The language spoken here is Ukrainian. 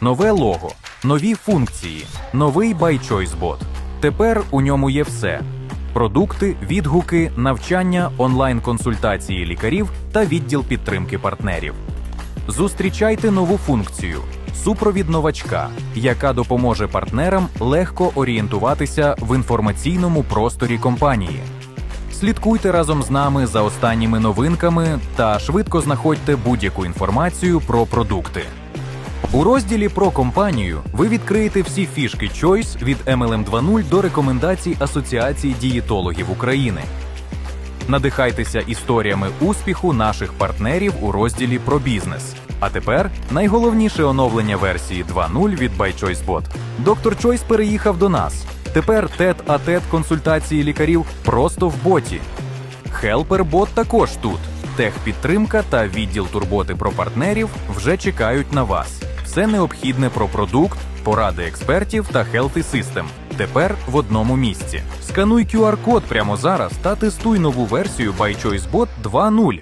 нове лого, нові функції, новий ByChoiceBot. Тепер у ньому є все: продукти, відгуки, навчання, онлайн-консультації лікарів та відділ підтримки партнерів. Зустрічайте нову функцію супровід новачка, яка допоможе партнерам легко орієнтуватися в інформаційному просторі компанії. Слідкуйте разом з нами за останніми новинками та швидко знаходьте будь-яку інформацію про продукти. У розділі про компанію ви відкриєте всі фішки Choice від MLM 2.0 до рекомендацій Асоціації дієтологів України. Надихайтеся історіями успіху наших партнерів у розділі про бізнес. А тепер найголовніше оновлення версії 2.0 від ByChoiceBot. Доктор Чойс переїхав до нас. Тепер тет а тет консультації лікарів просто в боті. HelperBot також тут. Техпідтримка та відділ турботи про партнерів вже чекають на вас. Все необхідне про продукт, поради експертів та Healthy System. Тепер в одному місці. Скануй QR-код прямо зараз та тестуй нову версію ByChoiceBot 2.0.